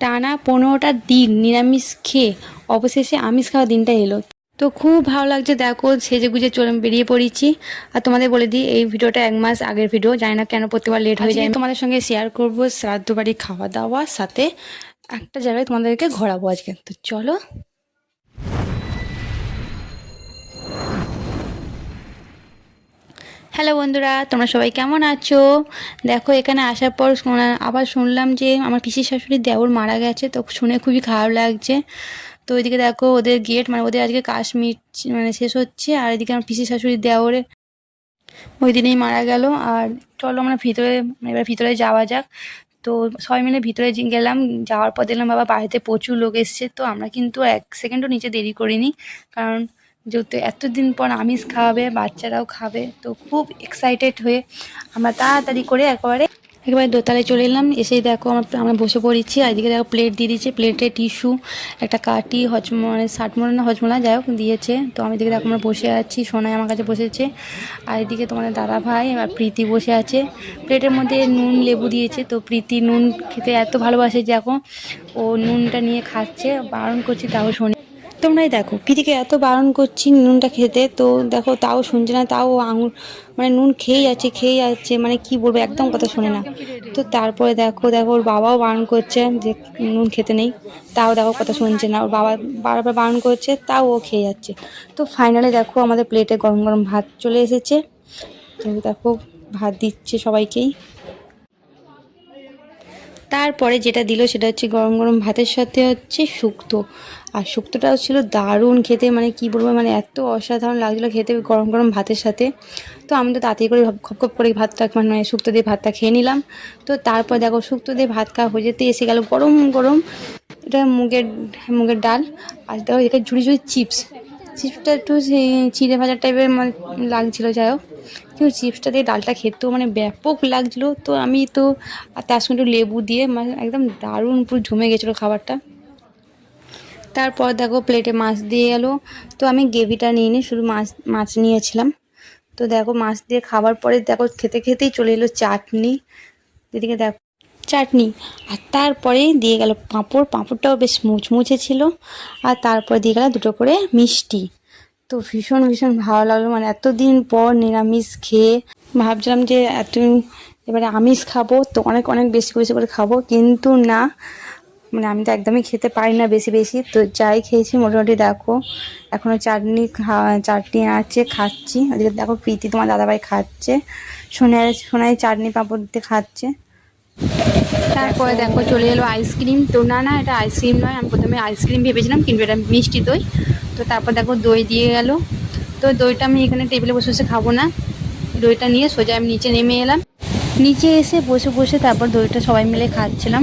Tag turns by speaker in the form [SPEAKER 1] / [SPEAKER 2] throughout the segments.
[SPEAKER 1] টানা পনেরোটা দিন নিরামিষ খেয়ে অবশেষে আমিষ খাওয়া দিনটা এলো। তো খুব ভালো লাগছে, দেখো সেজে গুজে চলে বেরিয়ে পড়েছি। আর তোমাদের বলে দিই, এই ভিডিওটা এক মাস আগের ভিডিও, জানি না কেন প্রতিবার লেট হয়ে যায়। তোমাদের সঙ্গে শেয়ার করব শ্রাদ্ধ বাড়ি খাওয়া দাওয়া সাথে। একটা জায়গায় তোমাদেরকে ঘোরাবো আজকে। তো চলো হ্যালো বন্ধুরা, তোমরা সবাই কেমন আছো? দেখো, এখানে আসার পর আবার শুনলাম যে আমার পিসি শাশুড়ির দেওর মারা গেছে, তো শুনে খুবই খারাপ লাগছে। তো ওইদিকে দেখো, ওদের গেট মানে ওদের আজকে কাশ্মীর মানে শেষ হচ্ছে, আর এদিকে আমার পিসি শাশুড়ির দেওরে ওই দিনেই মারা গেল। আর চলো আমরা ভিতরে, এবার ভিতরে যাওয়া যাক। তো সবাই মিলে ভিতরে গেলাম, যাওয়ার পর দেখলাম বাবা বাড়িতে প্রচুর লোক এসছে, তো আমরা কিন্তু এক সেকেন্ডও নিচে দেরি করিনি, কারণ যেহেতু এতদিন পর আমিষ খাওয়াবে, বাচ্চারাও খাবে, তো খুব এক্সাইটেড হয়ে আমরা তাড়াতাড়ি করে একেবারে একেবারে দোতলায় চলে এলাম। এসেই দেখো আমরা আমরা বসে পড়েছি, আর এদিকে দেখো প্লেট দিয়ে দিয়েছে প্লেটে টিস্যু একটা কাটি হজম মানে ষাটমোড়া না, হজমোলা, যাই হোক, দিয়েছে। তো আমি এদিকে দেখো আমরা বসে আছি, সোনাই আমার কাছে বসেছে। আর এদিকে তোমাদের দাদা ভাই আর প্রীতি বসে আছে। প্লেটের মধ্যে নুন, লেবু দিয়েছে। তো প্রীতি নুন খেতে এত ভালোবাসে যে এখন ও নুনটা নিয়ে খাচ্ছে, বারণ করছি, তাও শোনে তোমরাই দেখো। পিদিকে এত বারণ করছি নুনটা খেতে, তো দেখো তাও শুনছে না, তাও আঙুর মানে নুন খেয়ে যাচ্ছে খেয়ে যাচ্ছে মানে কি বলব একদম কথা শোনে না। তো তারপরে দেখো দেখো ওর বাবাও বারণ করছে যে নুন খেতে নেই, তাও দেখো কথা শুনছে না, ওর বাবা বারবার বারণ করছে, তাও ও খেয়ে যাচ্ছে। তো ফাইনালি দেখো আমাদের প্লেটে গরম গরম ভাত চলে এসেছে। তো দেখো ভাত দিচ্ছে সবাইকেই। তারপরে যেটা দিল সেটা হচ্ছে গরম গরম ভাতের সাথে হচ্ছে শুক্তো। আর শুক্তোটাও ছিল দারুণ খেতে মানে কি বলব মানে এত অসাধারণ লাগছিল খেতে গরম গরম ভাতের সাথে। তো আমি তো তাড়াতাড়ি করে খপ খপ করে ভাতটা মানে শুক্তো দিয়ে ভাতটা খেয়ে নিলাম। তো তারপর দেখো শুক্তো দিয়ে ভাত খাওয়া হয়ে যেতে এসে গেল গরম গরম। এটা মুগের মুগের ডাল। আর দেখো এখানে ঝুড়ি ঝুড়ি চিপস। চিপসটা একটু চিড়ে ভাজা টাইপের মানে লাগছিল, যাই হোক। কিন্তু চিপসটা দিয়ে ডালটা খেতেও মানে ব্যাপক লাগছিল। তো আমি তো তার সঙ্গে একটু লেবু দিয়ে মানে একদম দারুণ পুরো জমে গেছিল খাবারটা। তারপর দেখো প্লেটে মাছ দিয়ে গেলো তো আমি গ্রেভিটা নিয়ে নিই শুধু মাছ মাছ নিয়েছিলাম। তো দেখো মাছ দিয়ে খাবার পরে দেখো খেতে খেতেই চলে এলো চাটনি। এদিকে দেখো চাটনি। আর তারপরে দিয়ে গেল পাঁপড়। পাঁপড়টাও বেশ মুচমুচে ছিল। আর তারপরে দিয়ে গেল দুটো করে মিষ্টি। তো ভীষণ ভীষণ ভালো লাগল। মানে এতদিন পর নিরামিষ খেয়ে ভাবছিলাম যে এত এবারে আমিষ খাব, তো অনেক অনেক বেশি বেশি করে খাব। কিন্তু না মানে আমি তো একদমই খেতে পারি না বেশি বেশি। তো যাই খেয়েছি, মোটামুটি দেখো এখনও চাটনি চাটনি আছে, খাচ্ছি। ওদিকে দেখো প্রীতি তোমার দাদাভাই খাচ্ছে। সোনায় সোনায় চাটনি পাঁপড় দিয়ে খাচ্ছে। তারপরে দেখো চলে এলো আইসক্রিম। তো না না, এটা আইসক্রিম নয়, আমি প্রথমে আইসক্রিম ভেবেছিলাম, কিন্তু এটা মিষ্টি দই। তো তারপর দেখো দই দিয়ে গেল। তো দইটা আমি এখানে টেবিলে বসে বসে খাব না। দইটা নিয়ে সোজা আমি নিচে নেমে এলাম। নিচে এসে বসে বসে তারপর দইটা সবাই মিলে খাচ্ছিলাম।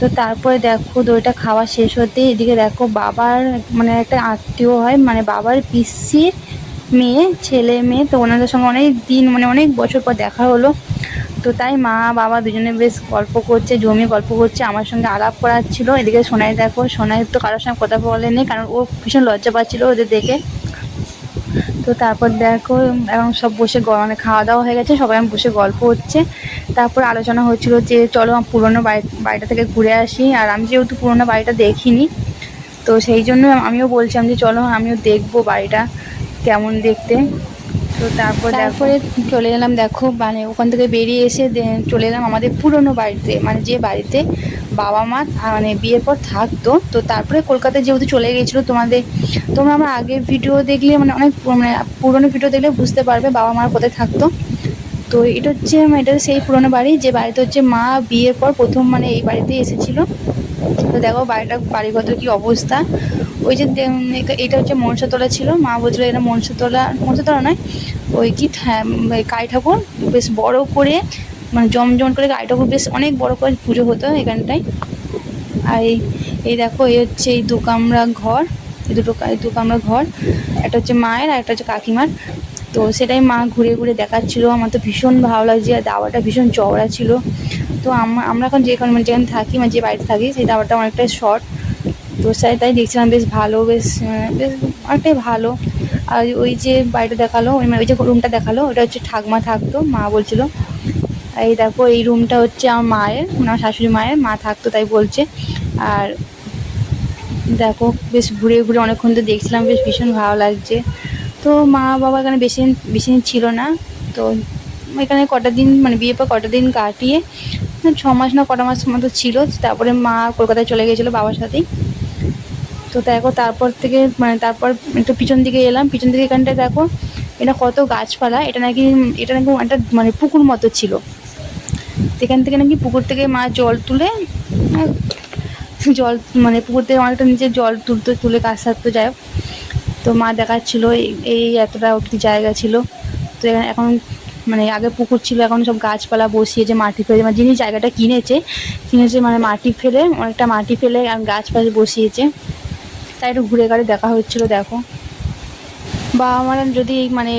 [SPEAKER 1] তো তারপরে দেখো দইটা খাওয়া শেষ হতে এদিকে দেখো বাবার মানে একটা আত্মীয় হয় মানে বাবার পিসির মেয়ে, ছেলে মেয়ে। তো ওনাদের সঙ্গে অনেক দিন মানে অনেক বছর পর দেখা হলো। তো তাই মা, বাবা দুজনে বেশ গল্প করছে, জমি গল্প করছে, আমার সঙ্গে আলাপ করাচ্ছিল। এদিকে সোনাই দেখো, সোনাই তো কারোর সঙ্গে কথা বলেনি, কারণ ও ভীষণ লজ্জা পাচ্ছিলো ওদের দেখে। তো তারপর দেখো, এখন সব বসে মানে খাওয়া দাওয়া হয়ে গেছে, সবাই বসে গল্প হচ্ছে। তারপর আলোচনা হচ্ছিল যে, চলো পুরোনো বাড়ি বাড়িটা থেকে ঘুরে আসি। আর আমি যেহেতু পুরোনো বাড়িটা দেখিনি, তো সেই জন্য আমিও বলছিলাম যে, চলো আমিও দেখব বাড়িটা কেমন দেখতে। তো তারপর তারপরে চলে এলাম দেখো মানে ওখান থেকে বেরিয়ে এসে চলে এলাম আমাদের পুরনো বাড়িতে মানে যে বাড়িতে বাবা মা মানে বিয়ের পর থাকতো। তো তারপরে কলকাতায় যেহেতু চলে গেছিল তোমাদের, তোমরা আমার আগের ভিডিও দেখলে মানে অনেক মানে পুরনো ভিডিও দেখলে বুঝতে পারবে বাবা মার কোথায় থাকতো। তো এটা হচ্ছে মানে এটা সেই পুরনো বাড়ি, যে বাড়িতে হচ্ছে মা বিয়ের পর প্রথম মানে এই বাড়িতে এসেছিল। তো দেখো বাড়িটা বাড়িঘর কি অবস্থা? ওই যে এটা- হচ্ছে মনসাতলা ছিল। মা বলছিল এটা মনসাতলা মনসাতলা নয় ওই কি উম, কালী ঠাকুর। বেশ বড় করে মানে জমজম করে কালী ঠাকুর বেশ অনেক বড় করে পুজো হতো এখানটায়। আর এই এই দেখো এই হচ্ছে এই দু কামরা ঘর এই দুটো দু কামরা ঘর। একটা হচ্ছে মায়ের আর একটা হচ্ছে কাকিমার। তো সেটাই মা ঘুরে ঘুরে দেখাচ্ছিল। আমার তো ভীষণ ভালো লাগছে আর দাওয়াটা ভীষণ চওড়া ছিল। তো আমরা এখন যেখানে মানে যেখানে থাকি মানে যে বাড়িতে থাকি সেই দাওয়াটা অনেকটাই শর্ট তো সাই তাই দেখছিলাম বেশ ভালো, বেশ বেশ অনেকটাই ভালো। আর ওই যে বাড়িটা দেখাল ওই মানে ওই যে রুমটা দেখাল, ওটা হচ্ছে ঠাকমা থাকতো, মা বলছিল। এই দেখো, এই রুমটা হচ্ছে আমার মায়ের মানে আমার শাশুড়ি মায়ের, মা থাকতো তাই বলছে। আর দেখো, বেশ ঘুরে ঘুরে অনেকক্ষণ তো দেখছিলাম, বেশ ভীষণ ভালো লাগছে। তো মা বাবা এখানে বেশি বেশি ছিল না। তো এখানে কটা দিন মানে বিয়ে পর কটা দিন কাটিয়ে ছ মাস না কটা মাস মতো ছিল। তারপরে মা কলকাতায় চলে গিয়েছিল বাবার সাথেই। তো দেখো, তারপর থেকে মানে তারপর একটু পিছন দিকে এলাম। পিছন দিকে এখানটায় দেখো, এটা কত গাছপালা। এটা নাকি এটা নাকি একটা মানে পুকুর মতো ছিল। সেখান থেকে নাকি পুকুর থেকে মা জল তুলে জল মানে পুকুর থেকে অনেকটা নিচে জল তুলতে, তুলে কাজ সারতে যায়। তো মা দেখাচ্ছিল, এই- এতটা অব্দি জায়গা ছিল। তো এখানে, এখন মানে আগে পুকুর ছিল, এখন সব গাছপালা বসিয়েছে, মাটি ফেলে মানে যিনি জায়গাটা কিনেছে কিনেছে মানে মাটি ফেলে, অনেকটা মাটি ফেলে আর গাছপালা বসিয়েছে। তাই একটু ঘুরে ঘাড়ে দেখা হচ্ছিল, দেখো। বাবা মার যদি মানে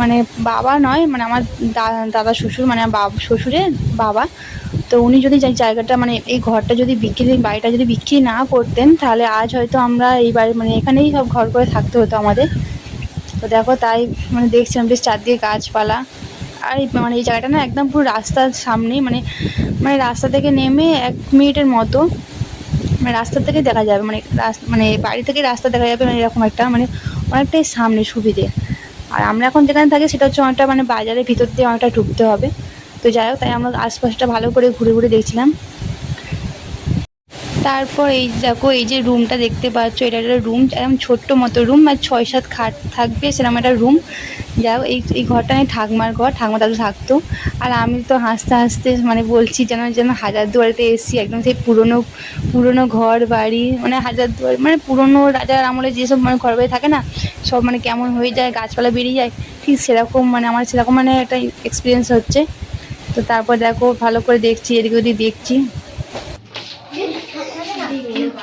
[SPEAKER 1] মানে বাবা নয় মানে আমার দাদা শ্বশুর মানে বাবা, শ্বশুরের বাবা, তো উনি যদি যে জায়গাটা মানে এই ঘরটা যদি বিক্রি, বাড়িটা যদি বিক্রি না করতেন, তাহলে আজ হয়তো আমরা এই বাড়ি মানে এখানেই সব ঘর করে থাকতে হতো আমাদের। তো দেখো তাই মানে দেখছিলাম বেশ চারদিকে গাছপালা। আর মানে এই জায়গাটা না একদম পুরো রাস্তার সামনেই মানে মানে রাস্তা থেকে নেমে এক মিনিটের মতো মানে রাস্তা থেকে দেখা যাবে মানে রাস্তা মানে বাড়ি থেকে রাস্তা দেখা যাবে মানে এরকম একটা মানে অনেকটাই সামনে সুবিধে। আর আমরা এখন যেখানে থাকি সেটা হচ্ছে অনেকটা মানে বাজারের ভিতর দিয়ে অনেকটা ঢুকতে হবে। তো যাই হোক, তাই আমরা আশপাশটা ভালো করে ঘুরে ঘুরে দেখছিলাম। তারপর এই দেখো, এই যে রুমটা দেখতে পাচ্ছ, এটা একটা রুম একদম ছোট্ট মতো রুম আর ছয় সাত খাট থাকবে, সেরকম একটা রুম হোক এই এই ঘরটা আমি ঠাকমার ঘর, ঠাকমা দাদু থাকতো। আর আমি তো হাসতে হাসতে মানে বলছি যেন যেন হাজারদুয়ারিতে এসেছি, একদম সেই পুরনো পুরনো ঘর বাড়ি মানে হাজারদুয়ারি মানে পুরনো রাজার আমলে যেসব মানে ঘর বাড়ি থাকে না, সব মানে কেমন হয়ে যায়, গাছপালা বেরিয়ে যায়, ঠিক সেরকম মানে আমার সেরকম মানে একটা এক্সপিরিয়েন্স হচ্ছে। তো তারপর দেখো, ভালো করে দেখছি, এদিকে ওদিক দেখছি।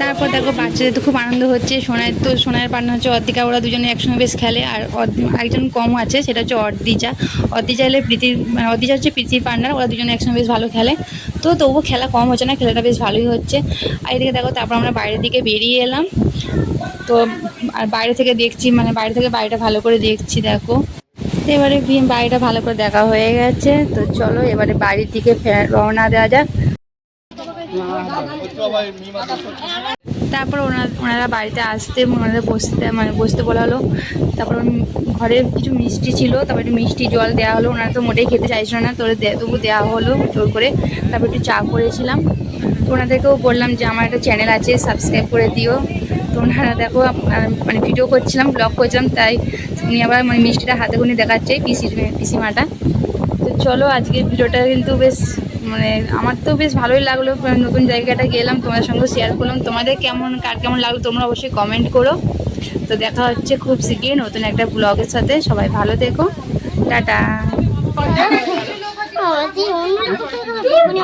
[SPEAKER 1] তারপর দেখো বাচ্চাদের তো খুব আনন্দ হচ্ছে। সোনার তো সোনার পান্না হচ্ছে অর্দিকা। ওরা দুজনে একসঙ্গে বেশ খেলে। আর একজন কম আছে, সেটা হচ্ছে অর্দিজা। অর্দিজা এলে প্রীতির মানে অর্দিজা হচ্ছে প্রীতির পান্নার ওরা দুজনে একসঙ্গে বেশ ভালো খেলে। তো তবুও খেলা কম হচ্ছে না, খেলাটা বেশ ভালোই হচ্ছে। আর এদিকে দেখো, তারপর আমরা বাইরের দিকে বেরিয়ে এলাম। তো আর বাইরে থেকে দেখছি মানে বাইরে থেকে বাড়িটা ভালো করে দেখছি, দেখো। এবারে বাড়িটা ভালো করে দেখা হয়ে গেছে। তো চলো, এবারে বাড়ির দিকে রওনা দেওয়া যাক। তারপর ওনারা ওনারা বাড়িতে আসতে ওনারা বসতে মানে বসতে বলা হলো। তারপর ঘরে কিছু মিষ্টি ছিল, তারপর একটু মিষ্টি জল দেওয়া হলো। ওনারা তো মোটেই খেতে চাইছিল না, তো দে- তবু দেওয়া হলো জোর করে। তারপর একটু চা করেছিলাম। তো ওনাদেরকেও বললাম যে, আমার একটা চ্যানেল আছে সাবস্ক্রাইব করে দিও। তো ওনারা দেখো মানে ভিডিও করছিলাম ব্লগ করছিলাম, তাই উনি আবার মানে মিষ্টিটা হাতে গুনে দেখাচ্ছে পিসি পিসিমাটা। তো চলো, আজকের ভিডিওটা কিন্তু বেশ মানে আমার তো বেশ ভালোই লাগল নতুন জায়গাটা গেলাম তোমাদের সঙ্গে শেয়ার করলাম। তোমাদের কেমন কার কেমন লাগল তোমরা অবশ্যই কমেন্ট করো। তো দেখা হচ্ছে খুব শিগগির নতুন একটা ব্লগের সাথে। সবাই ভালো দেখো টাটা।
[SPEAKER 2] বেগুনি